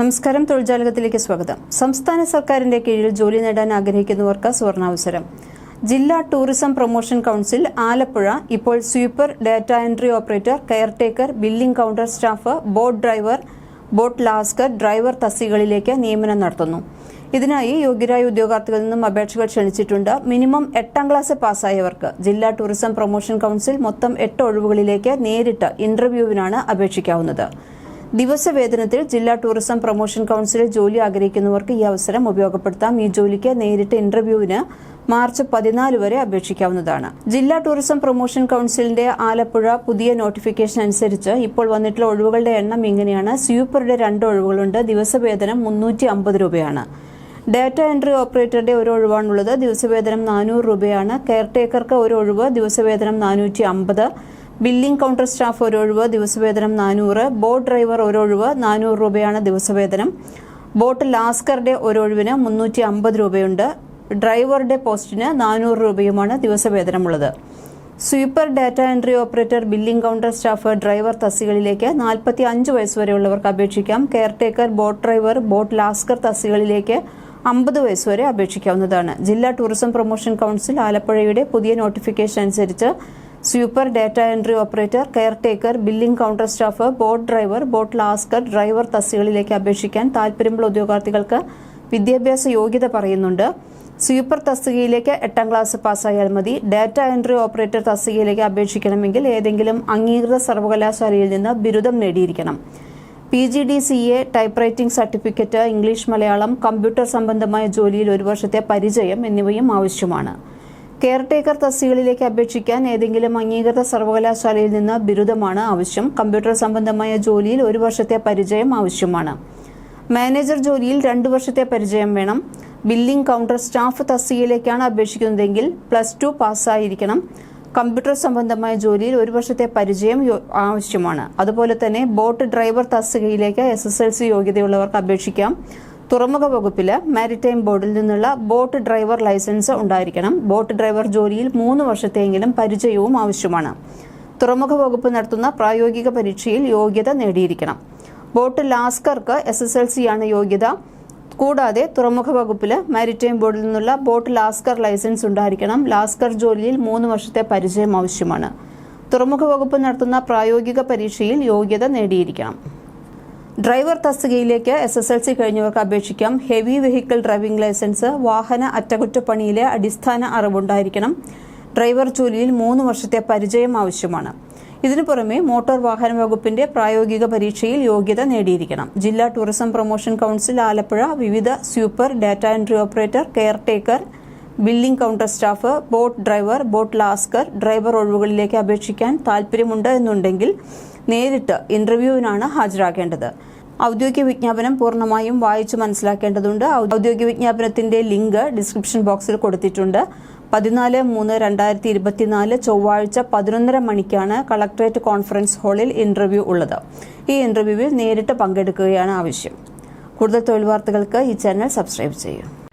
നമസ്കാരം. തൊഴിൽജാലകത്തിലേക്ക് സ്വാഗതം. സംസ്ഥാന സർക്കാരിന്റെ കീഴിൽ ജോലി നേടാൻ ആഗ്രഹിക്കുന്നവർക്ക് സുവർണാവസരം ജില്ലാ ടൂറിസം പ്രൊമോഷൻ കൗൺസിൽ ആലപ്പുഴ ഇപ്പോൾ sweeper data entry operator caretaker billing counter staff boat driver boat lascar driver തസ്തികകളിലേക്ക് നിയമനം നടത്തുന്നു. ഇതിനായി യോഗ്യരായ ഉദ്യോഗാർത്ഥികളിൽ നിന്നും അപേക്ഷകൾ ക്ഷണിച്ചിട്ടുണ്ട്. മിനിമം എട്ടാം ക്ലാസ് പാസ്സായവർക്ക് ജില്ലാ ടൂറിസം പ്രൊമോഷൻ കൗൺസിൽ മൊത്തം എട്ട് ഒഴിവുകളിലേക്ക് നേരിട്ട് ഇന്റർവ്യൂവിനാണ് അപേക്ഷിക്കാവുന്നത്. ദിവസവേതനത്തിൽ ജില്ലാ ടൂറിസം പ്രൊമോഷൻ കൌൺസിലിൽ ജോലി ആഗ്രഹിക്കുന്നവർക്ക് ഈ അവസരം ഉപയോഗപ്പെടുത്താം. ഈ ജോലിക്ക് നേരിട്ട് ഇന്റർവ്യൂവിന് മാർച്ച് പതിനാല് വരെ അപേക്ഷിക്കാവുന്നതാണ്. ജില്ലാ ടൂറിസം പ്രൊമോഷൻ കൌൺസിലിന്റെ ആലപ്പുഴ പുതിയ നോട്ടിഫിക്കേഷൻ അനുസരിച്ച് ഇപ്പോൾ വന്നിട്ടുള്ള ഒഴിവുകളുടെ എണ്ണം ഇങ്ങനെയാണ്. സ്വീപ്പറുടെ രണ്ട് ഒഴിവുകളുണ്ട്. ദിവസവേതനം മുന്നൂറ്റി അമ്പത് രൂപയാണ്. ഡാറ്റ എൻട്രി ഓപ്പറേറ്ററുടെ ഒരു ഒഴിവാണുള്ളത്. ദിവസവേതനം നാനൂറ് രൂപയാണ്. കെയർടേക്കർക്ക് ഒരു ഒഴിവ്. ദിവസവേതനം നാനൂറ്റി അമ്പത് ബില്ലിംഗ് കൗണ്ടർ സ്റ്റാഫ് ഒരു ഒഴിവ് ദിവസവേതനം നാനൂറ്. ബോട്ട് ഡ്രൈവർ ഒരു ഒഴിവ് നാനൂറ് രൂപയാണ് ദിവസവേതനം. ബോട്ട് ലാസ്കറുടെ ഒരു ഒഴിവിന് മുന്നൂറ്റി അമ്പത് രൂപയുണ്ട്. ഡ്രൈവറുടെ പോസ്റ്റിന് നാനൂറ് രൂപയുമാണ് ദിവസവേതനമുള്ളത്. Sweeper data entry operator billing counter staff driver തസ്തികളിലേക്ക് നാൽപ്പത്തി അഞ്ച് വയസ്സുവരെയുള്ളവർക്ക് അപേക്ഷിക്കാം. Caretaker boat driver boat lascar തസ്തികളിലേക്ക് അമ്പത് വയസ്സുവരെ അപേക്ഷിക്കാവുന്നതാണ്. ജില്ലാ ടൂറിസം പ്രൊമോഷൻ കൗൺസിൽ ആലപ്പുഴയുടെ പുതിയ നോട്ടിഫിക്കേഷൻ അനുസരിച്ച് sweeper data entry operator caretaker billing counter staff boat driver boat lascar driver തസ്തികളിലേക്ക് അപേക്ഷിക്കാൻ താൽപര്യമുള്ള ഉദ്യോഗാർത്ഥികൾക്ക് വിദ്യാഭ്യാസ യോഗ്യത പറയുന്നുണ്ട്. സൂപ്പർ തസ്തികയിലേക്ക് എട്ടാം ക്ലാസ് പാസ്സായാൽ മതി. ഡാറ്റ എൻട്രി ഓപ്പറേറ്റർ തസ്തികയിലേക്ക് അപേക്ഷിക്കണമെങ്കിൽ ഏതെങ്കിലും അംഗീകൃത സർവകലാശാലയിൽ നിന്ന് ബിരുദം നേടിയിരിക്കണം. P G D C A type writing certificate English Malayalam computer സംബന്ധമായ ജോലിയിൽ ഒരു വർഷത്തെ പരിചയം എന്നിവയും ആവശ്യമാണ്. കെയർടേക്കർ തസ്തികളിലേക്ക് അപേക്ഷിക്കാൻ ഏതെങ്കിലും അംഗീകൃത സർവകലാശാലയിൽ നിന്ന് ബിരുദമാണ് ആവശ്യം. കമ്പ്യൂട്ടർ സംബന്ധമായ ജോലിയിൽ ഒരു വർഷത്തെ പരിചയം ആവശ്യമാണ്. മാനേജർ ജോലിയിൽ രണ്ടു വർഷത്തെ പരിചയം വേണം. ബില്ലിംഗ് കൗണ്ടർ സ്റ്റാഫ് തസ്തികയിലേക്കാണ് അപേക്ഷിക്കുന്നതെങ്കിൽ പ്ലസ് ടു പാസ്സായിരിക്കണം. കമ്പ്യൂട്ടർ സംബന്ധമായ ജോലിയിൽ ഒരു വർഷത്തെ പരിചയം ആവശ്യമാണ്. അതുപോലെ തന്നെ ബോട്ട് ഡ്രൈവർ തസ്തികയിലേക്ക് എസ് എസ് എൽ സി യോഗ്യതയുള്ളവർക്ക് അപേക്ഷിക്കാം. തുറമുഖ വകുപ്പിൽ മാരിടൈം ബോർഡിൽ നിന്നുള്ള ബോട്ട് ഡ്രൈവർ ലൈസൻസ് ഉണ്ടായിരിക്കണം. ബോട്ട് ഡ്രൈവർ ജോലിയിൽ മൂന്ന് വർഷത്തെയെങ്കിലും പരിചയവും ആവശ്യമാണ്. തുറമുഖ വകുപ്പ് നടത്തുന്ന പ്രായോഗിക പരീക്ഷയിൽ യോഗ്യത നേടിയിരിക്കണം. ബോട്ട് ലാസ്കർക്ക് എസ് എസ് എൽ സി ആണ് യോഗ്യത. കൂടാതെ തുറമുഖ വകുപ്പിൽ മാരിടൈം ബോർഡിൽ നിന്നുള്ള ബോട്ട് ലാസ്കർ ലൈസൻസ് ഉണ്ടായിരിക്കണം. ലാസ്കർ ജോലിയിൽ മൂന്ന് വർഷത്തെ പരിചയം ആവശ്യമാണ്. തുറമുഖ വകുപ്പ് നടത്തുന്ന പ്രായോഗിക പരീക്ഷയിൽ യോഗ്യത നേടിയിരിക്കണം. ഡ്രൈവർ തസ്തികയിലേക്ക് എസ് എസ് എൽ സി കഴിഞ്ഞവർക്ക് അപേക്ഷിക്കാം. ഹെവി വെഹിക്കിൾ ഡ്രൈവിംഗ് ലൈസൻസ് വാഹന അറ്റകുറ്റപ്പണിയിലെ അടിസ്ഥാന അറിവുണ്ടായിരിക്കണം. ഡ്രൈവർ ജോലിയിൽ മൂന്ന് വർഷത്തെ പരിചയം ആവശ്യമാണ്. ഇതിനു പുറമെ മോട്ടോർ വാഹന വകുപ്പിന്റെ പ്രായോഗിക പരീക്ഷയിൽ യോഗ്യത നേടിയിരിക്കണം. ജില്ലാ ടൂറിസം പ്രൊമോഷൻ കൗൺസിൽ ആലപ്പുഴ വിവിധ super data entry operator caretaker billing counter staff boat driver boat lascar driver ഒഴിവുകളിലേക്ക് അപേക്ഷിക്കാൻ താൽപ്പര്യമുണ്ട് എന്നുണ്ടെങ്കിൽ നേരിട്ട് ഇന്റർവ്യൂവിനാണ് ഹാജരാക്കേണ്ടത് ഔദ്യോഗിക വിജ്ഞാപനം പൂർണമായും വായിച്ചു മനസ്സിലാക്കേണ്ടതുണ്ട്. ഔദ്യോഗിക വിജ്ഞാപനത്തിന്റെ ലിങ്ക് ഡിസ്ക്രിപ്ഷൻ ബോക്സിൽ കൊടുത്തിട്ടുണ്ട്. പതിനാല് മൂന്ന് രണ്ടായിരത്തി ഇരുപത്തിനാല് ചൊവ്വാഴ്ച പതിനൊന്നര മണിക്കാണ് കളക്ടറേറ്റ് കോൺഫറൻസ് ഹാളിൽ ഇന്റർവ്യൂ ഉള്ളത്. ഈ ഇന്റർവ്യൂവിൽ നേരിട്ട് പങ്കെടുക്കുകയാണ് ആവശ്യം. കൂടുതൽ തൊഴിൽ വാർത്തകൾക്ക് ഈ ചാനൽ സബ്സ്ക്രൈബ് ചെയ്യൂ.